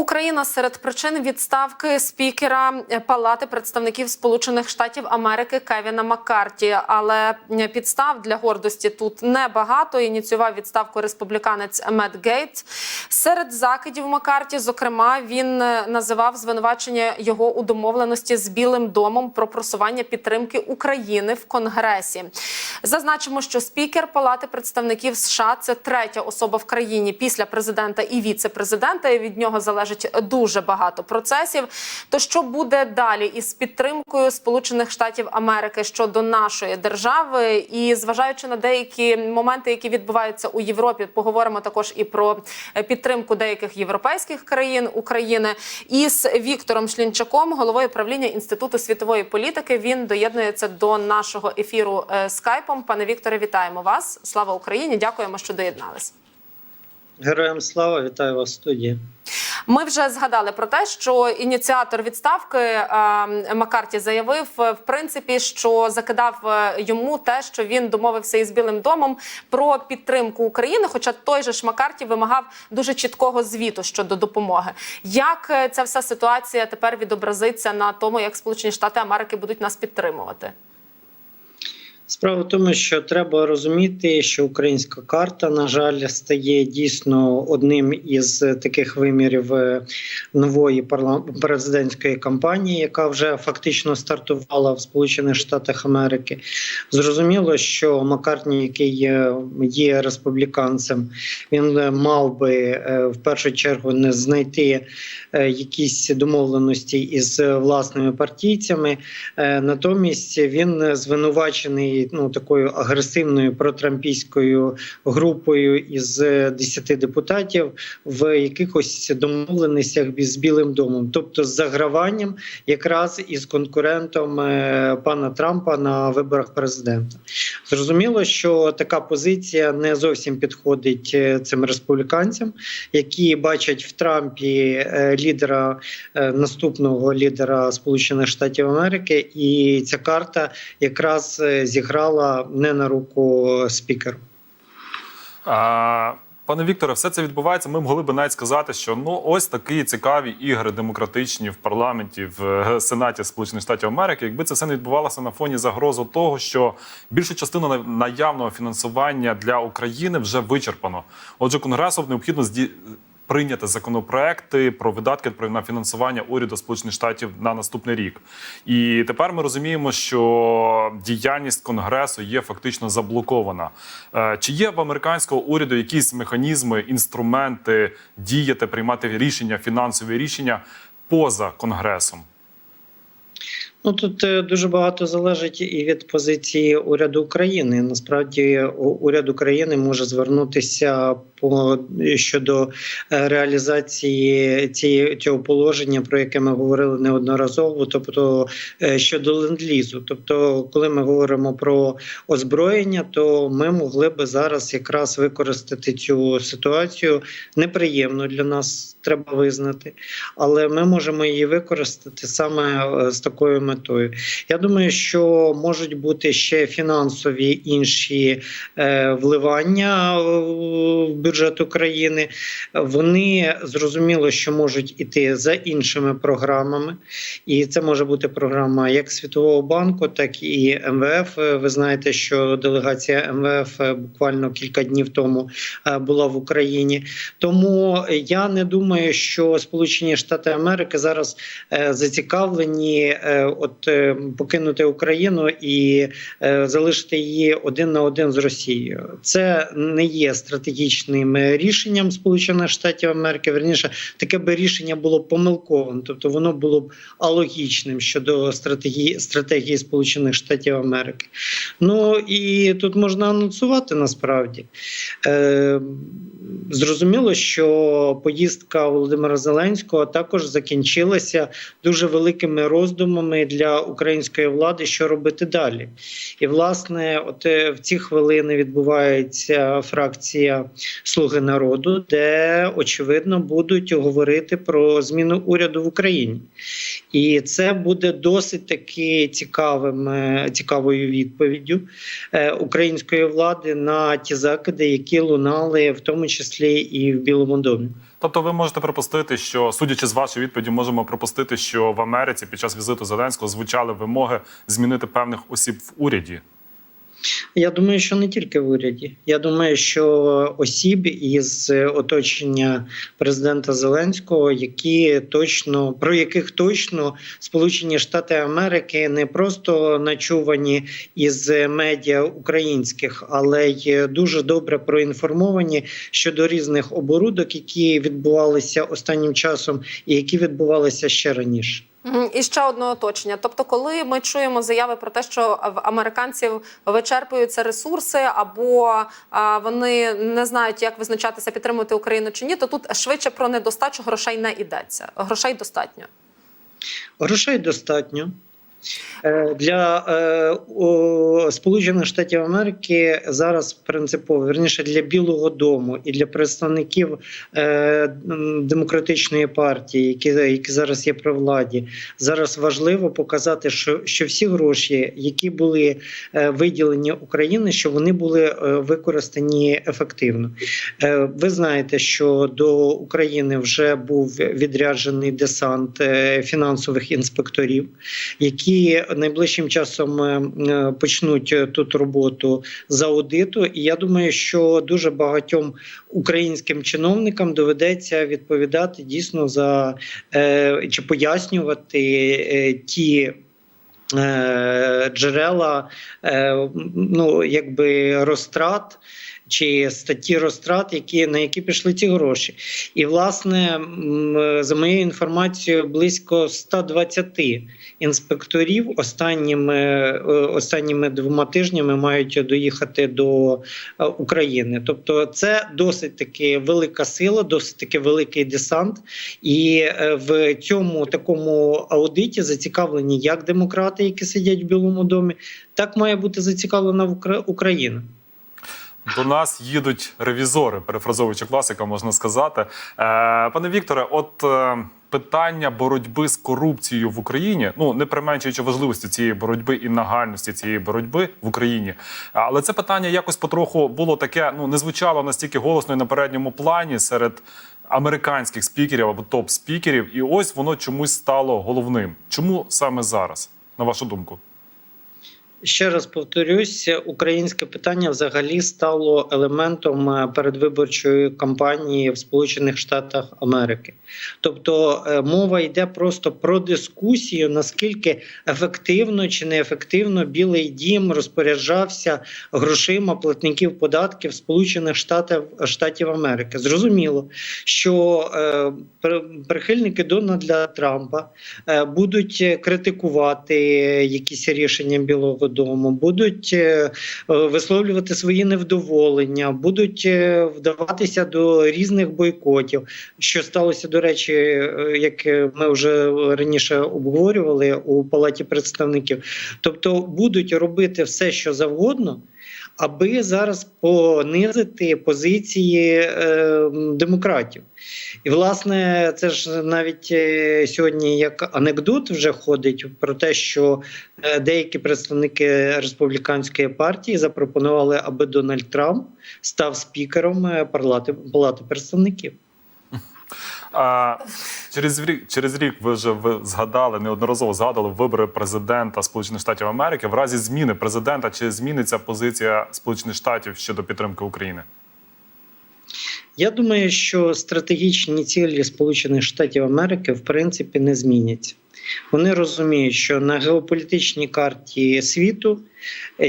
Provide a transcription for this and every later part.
Україна серед причин відставки спікера Палати представників Сполучених Штатів Америки Кевіна Маккарті. Але підстав для гордості тут небагато. Ініціював відставку республіканець Мет Гейтс. Серед закидів Маккарті, зокрема, він називав звинувачення його у домовленості з Білим домом про просування підтримки України в Конгресі. Зазначимо, що спікер Палати представників США це третя особа в країні після президента і віце-президента. І від нього залежить дуже багато процесів. То що буде далі із підтримкою Сполучених Штатів Америки щодо нашої держави? І зважаючи на деякі моменти, які відбуваються у Європі, поговоримо також і про підтримку деяких європейських країн України із Віктором Шлінчаком, головою правління інституту світової політики. Він доєднується до нашого ефіру е, скайпом. Пане Вікторе, вітаємо вас! Слава Україні! Дякуємо, що доєднались. Героям слава, вітаю вас в студії. Ми вже згадали про те, що ініціатор відставки е, Маккарті заявив, в принципі, що закидав е, йому те, що він домовився із Білим домом про підтримку України. Хоча той же ж Маккарті вимагав дуже чіткого звіту щодо допомоги. Як е, ця вся ситуація тепер відобразиться на тому, як Сполучені Штати Америки будуть нас підтримувати? Справа в тому, що треба розуміти, що українська карта, на жаль, стає дійсно одним із таких вимірів нової президентської кампанії, яка вже фактично стартувала в Сполучених Штатах Америки. Зрозуміло, що Маккартні, який є республіканцем, він мав би в першу чергу не знайти якісь домовленості із власними партійцями. Натомість він звинувачений ну такою агресивною протрампійською групою із 10 депутатів в якихось домовленостях з Білим домом, тобто з заграванням, якраз із конкурентом пана Трампа на виборах президента. Зрозуміло, що така позиція не зовсім підходить цим республіканцям, які бачать в Трампі лідера наступного лідера Сполучених Штатів Америки, і ця карта якраз зіграла не на руку спікеру. А, Пане Вікторе, все це відбувається. Ми могли би навіть сказати, що ну ось такі цікаві ігри демократичні в парламенті в Сенаті Сполучених Штатів Америки. Якби це все не відбувалося на фоні загрозу того, що більшу частину наявного фінансування для України вже вичерпано. Отже, конгресу необхідно зді прийняти законопроекти про видатки на фінансування уряду Сполучених Штатів на наступний рік. І тепер ми розуміємо, що діяльність конгресу є фактично заблокована. Чи є в американського уряду якісь механізми, інструменти діяти, приймати рішення, фінансові рішення поза конгресом? Ну тут дуже багато залежить і від позиції уряду України. Насправді, уряд України може звернутися по щодо реалізації цієї цього положення, про яке ми говорили неодноразово, тобто щодо ленд-лізу. Тобто, коли ми говоримо про озброєння, то ми могли би зараз якраз використати цю ситуацію неприємно для нас, треба визнати, але ми можемо її використати саме з такою метою. Я думаю, що можуть бути ще фінансові інші е, вливання в бюджет України. Вони зрозуміло, що можуть іти за іншими програмами, і це може бути програма як Світового банку, так і МВФ. Ви знаєте, що делегація МВФ буквально кілька днів тому була в Україні. Тому я не думаю, що Сполучені Штати Америки зараз е, зацікавлені. Е, от покинути Україну і залишити її один на один з Росією. Це не є стратегічним рішенням Сполучених Штатів Америки. Верніше таке би рішення було помилковим, тобто воно було б алогічним щодо стратегії стратегії Сполучених Штатів Америки. Ну і тут можна анонсувати насправді. Е, Зрозуміло, що поїздка Володимира Зеленського також закінчилася дуже великими роздумами для української влади, що робити далі. І, власне, от в ці хвилини відбувається фракція Слуги народу, де очевидно будуть говорити про зміну уряду в Україні. І це буде досить таки цікавим, цікавою відповіддю української влади на ті закиди, які лунали в тому числі і в Білому домі. Тобто, ви можете припустити, що судячи з вашої відповіді, можемо припустити, що в Америці під час візиту Зеленського звучали вимоги змінити певних осіб в уряді. Я думаю, що не тільки в уряді. Я думаю, що осіб із оточення президента Зеленського, які точно про яких точно Сполучені Штати Америки не просто начувані із медіа українських, але й дуже добре проінформовані щодо різних оборудок, які відбувалися останнім часом, і які відбувалися ще раніше. І ще одне оточення. Тобто, коли ми чуємо заяви про те, що в американців вичерпуються ресурси, або вони не знають, як визначатися, підтримувати Україну чи ні, то тут швидше про недостачу грошей не йдеться. Грошей достатньо. Грошей достатньо. Е, Для е, Сполучених Штатів Америки зараз принципово верніше для Білого Дому і для представників е, демократичної партії, які, які зараз є при владі, зараз важливо показати, що, що всі гроші, які були виділені Україні, що вони були використані ефективно. Ви знаєте, що до України вже був відряджений десант фінансових інспекторів, які найближчим часом е, е, почнуть е, тут роботу з аудиту. І я думаю, що дуже багатьом українським чиновникам доведеться відповідати дійсно за чи пояснювати ті. Джерела ну якби розтрат чи статті розтрат, які на які пішли ці гроші, і власне за моєю інформацією, близько 120 інспекторів останніми е, останніми двома тижнями мають доїхати до е, України. Тобто, це досить таки велика сила, досить таки великий десант, і е, в цьому такому аудиті зацікавлені як демократи, які сидять в Білому домі, так має бути зацікавлена Україна. До нас їдуть ревізори, перефразовуючи класика, можна сказати. Е, пане Вікторе, от е, питання боротьби з корупцією в Україні, ну не применшуючи важливості цієї боротьби і нагальності цієї боротьби в Україні, але це питання якось потроху було таке, ну не звучало настільки голосно і на передньому плані серед американських спікерів або топ-спікерів, і ось воно чомусь стало головним. Чому саме зараз, на вашу думку? Ще раз повторюсь, українське питання взагалі стало елементом е, передвиборчої кампанії в Сполучених Штатах Америки. Тобто е, мова йде просто про дискусію, наскільки ефективно чи неефективно Білий Дім розпоряджався грошима платників податків Сполучених Штатів Штатів Америки. Зрозуміло, що е, при- прихильники Дональда Трампа е, будуть критикувати якісь рішення Білого Дому, будуть е, е, висловлювати свої невдоволення, будуть е, вдаватися до різних бойкотів, що сталося, до речі, як ми вже раніше обговорювали у Палаті представників. Тобто будуть робити все, що завгодно. Аби зараз понизити позиції е, демократів, і власне це ж навіть е, сьогодні як анекдот вже ходить про те, що е, деякі представники республіканської партії запропонували, аби Дональд Трамп став спікером е, палати, палати представників. А, через рік, через рік ви вже ви згадали неодноразово згадали вибори президента Сполучених Штатів Америки. В разі зміни президента чи зміниться позиція Сполучених Штатів щодо підтримки України? Я думаю, що стратегічні цілі Сполучених Штатів Америки в принципі не зміняться. Вони розуміють, що на геополітичній карті світу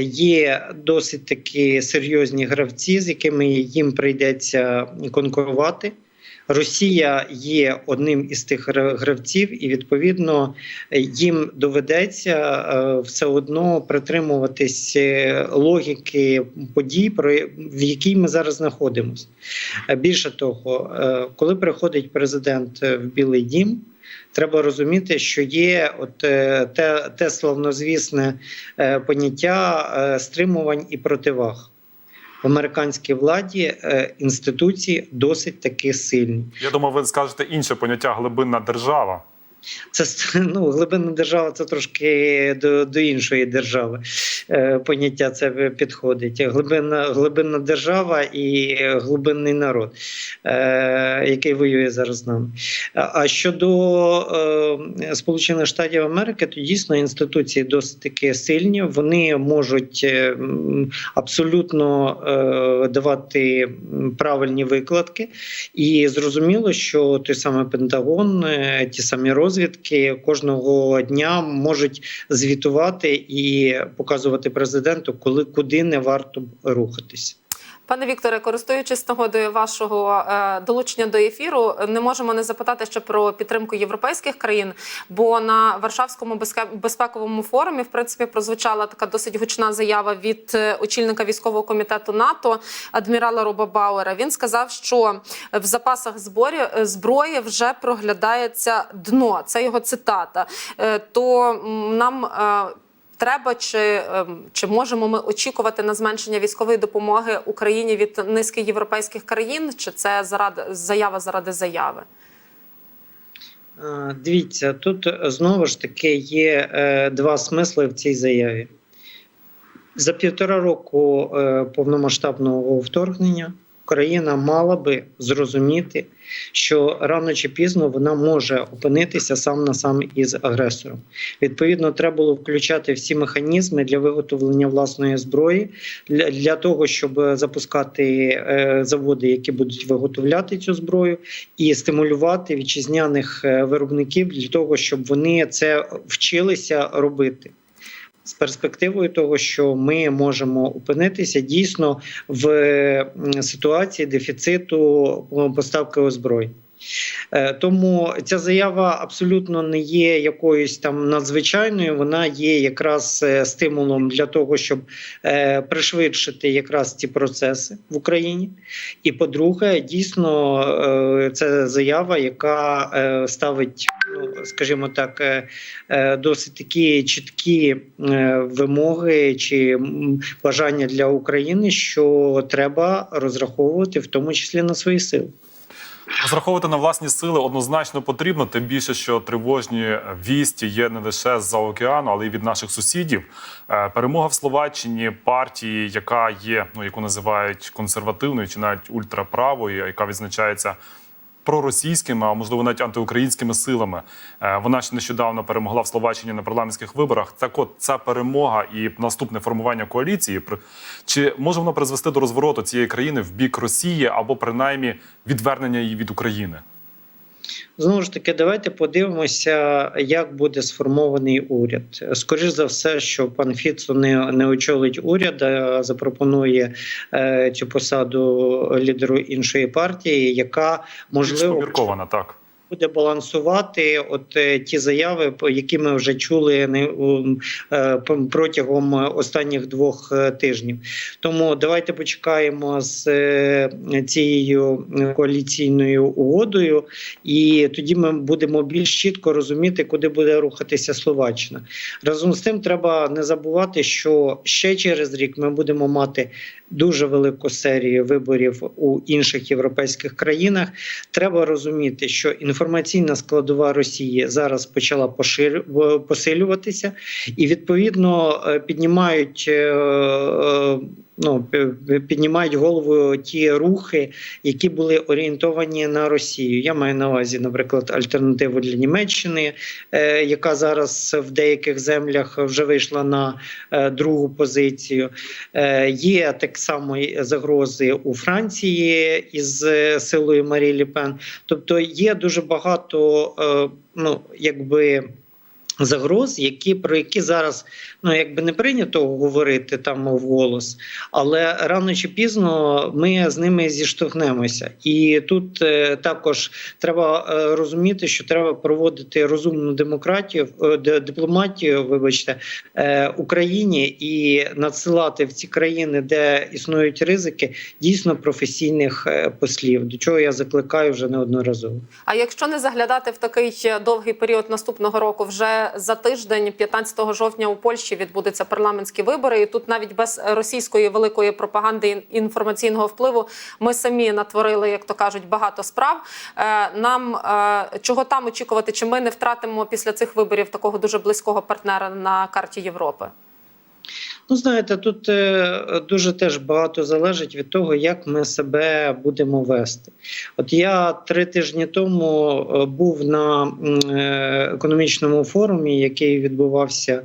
є досить такі серйозні гравці, з якими їм прийдеться конкурувати. Росія є одним із тих гравців, і відповідно їм доведеться е, все одно притримуватись е, логіки подій, про в якій ми зараз знаходимося. Е, Більше того, коли приходить президент в Білий Дім, треба розуміти, що є от те, те славнозвісне е, поняття стримувань і противаг. В американській владі е, інституції досить таки сильні. Я думаю, ви скажете інше поняття глибинна держава. Це ну, глибинна держава це трошки до, до іншої держави. Е, поняття це підходить. Глибинна, глибинна держава і глибинний народ, е, який воює зараз з нами. А щодо е, Сполучених Штатів Америки, то дійсно інституції досить таки сильні. Вони можуть е, абсолютно е, давати правильні викладки, і зрозуміло, що той самий Пентагон, е, ті самі розвідки кожного дня можуть звітувати і показувати президенту, коли куди не варто рухатись. Пане Вікторе, користуючись нагодою вашого е, долучення до ефіру, не можемо не запитати ще про підтримку європейських країн. Бо на Варшавському безпековому форумі, в принципі, прозвучала така досить гучна заява від е, очільника військового комітету НАТО адмірала Роба Бауера. Він сказав, що в запасах зборі е, зброї вже проглядається дно. Це його цитата. То нам. Треба чи, ем, чи можемо ми очікувати на зменшення військової допомоги Україні від низки європейських країн? Чи це заради заява заради заяви? Е, Дивіться, тут знову ж таки є е, два смисли в цій заяві. За півтора року е, повномасштабного вторгнення Україна мала би зрозуміти, що рано чи пізно вона може опинитися сам на сам із агресором. Відповідно, треба було включати всі механізми для виготовлення власної зброї для, для того, щоб запускати е, заводи, які будуть виготовляти цю зброю, і стимулювати вітчизняних е, виробників для того, щоб вони це вчилися робити. З перспективою того, що ми можемо опинитися дійсно в ситуації дефіциту поставки озброєнь. Е, Тому ця заява абсолютно не є якоюсь там надзвичайною. Вона є якраз е, стимулом для того, щоб е, пришвидшити якраз ці процеси в Україні. І по-друге, дійсно, це заява, яка ставить, скажімо так, е, е, досить такі чіткі е, вимоги чи бажання для України, що треба розраховувати в тому числі на свої сили. Розраховувати на власні сили однозначно потрібно, тим більше, що тривожні вісті є не лише з-за океану, але й від наших сусідів. Перемога в Словаччині партії, яка є, ну яку називають консервативною чи навіть ультраправою, яка відзначається проросійськими, а можливо навіть антиукраїнськими силами. Е, Вона ж нещодавно перемогла в Словаччині на парламентських виборах. Так, от ця перемога і наступне формування коаліції чи може воно призвести до розвороту цієї країни в бік Росії або принаймні відвернення її від України? Знову ж таки, давайте подивимося, як буде сформований уряд. Скоріше за все, що пан Фіцо не, не очолить уряд, а запропонує е, цю посаду лідеру іншої партії, яка можливо так. Буде балансувати от е, ті заяви, які ми вже чули е, протягом останніх двох е, тижнів. Тому давайте почекаємо з цією коаліційною угодою, і тоді ми будемо більш чітко розуміти, куди буде рухатися Словаччина. Разом з тим, треба не забувати, що ще через рік ми будемо мати дуже велику серію виборів у інших європейських країнах. Треба розуміти, що інформаційна складова Росії зараз почала пошир... посилюватися, і відповідно е, піднімають. Ну, піднімають голову ті рухи, які були орієнтовані на Росію. Я маю на увазі, наприклад, альтернативу для Німеччини, е, яка зараз в деяких землях вже вийшла на е, другу позицію. Е, Є так само загрози у Франції із силою Марії Ліпен. Тобто є дуже багато, ну якби. Загроз, які про які зараз ну якби не прийнято говорити там вголос, але рано чи пізно ми з ними зіштовхнемося. І тут е, також треба е, розуміти, що треба проводити розумну демократію, е, дипломатію, вибачте, е, Україні і надсилати в ці країни, де існують ризики, дійсно професійних е, послів. До чого я закликаю вже неодноразово. А якщо не заглядати в такий довгий період наступного року, вже за тиждень, 15 жовтня, у Польщі відбудуться парламентські вибори. І тут навіть без російської великої пропаганди інформаційного впливу ми самі натворили, як то кажуть, багато справ. Е, Нам е, чого там очікувати? Чи ми не втратимо після цих виборів такого дуже близького партнера на карті Європи? Ну, знаєте, тут е, дуже теж багато залежить від того, як ми себе будемо вести. От я три тижні тому е, був на е, економічному форумі, який відбувався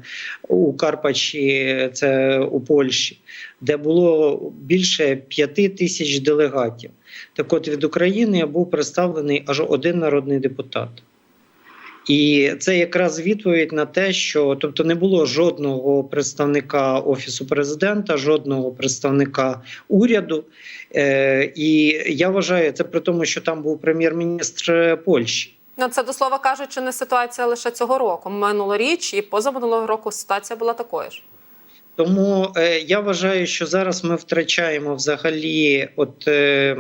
у Карпачі, це у Польщі, де було більше п'яти тисяч делегатів. Так от від України був представлений аж один народний депутат. І це якраз відповідь на те, що тобто не було жодного представника офісу президента, жодного представника уряду. Е, і я вважаю, це при тому, що там був прем'єр-міністр Польщі. Ну, це до слова кажучи, не ситуація лише цього року. Минулоріч і позаминулого року ситуація була такою ж. Тому е, я вважаю, що зараз ми втрачаємо взагалі, от е,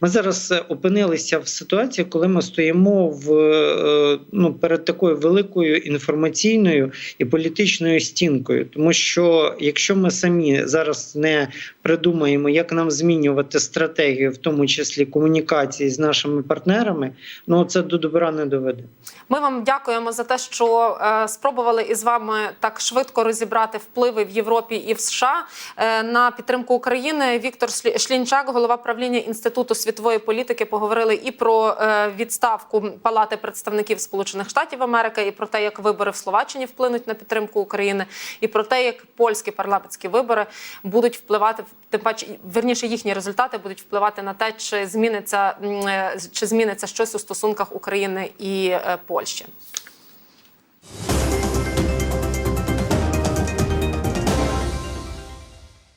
ми зараз е, опинилися в ситуації, коли ми стоїмо в е, ну перед такою великою інформаційною і політичною стінкою. Тому що якщо ми самі зараз не придумаємо, як нам змінювати стратегію, в тому числі комунікації з нашими партнерами, ну це до добра не доведе. Ми вам дякуємо за те, що е, спробували із вами так швидко розібрати впливи в Європі і в США на підтримку України. Віктор Шлі- Шлінчак, голова правління інституту світової політики, поговорили і про е, відставку Палати представників Сполучених Штатів Америки, і про те, як вибори в Словаччині вплинуть на підтримку України, і про те, як польські парламентські вибори будуть впливати тим паче, верніше їхні результати будуть впливати на те, чи зміниться е, чи зміниться щось у стосунках України і е, Польщі.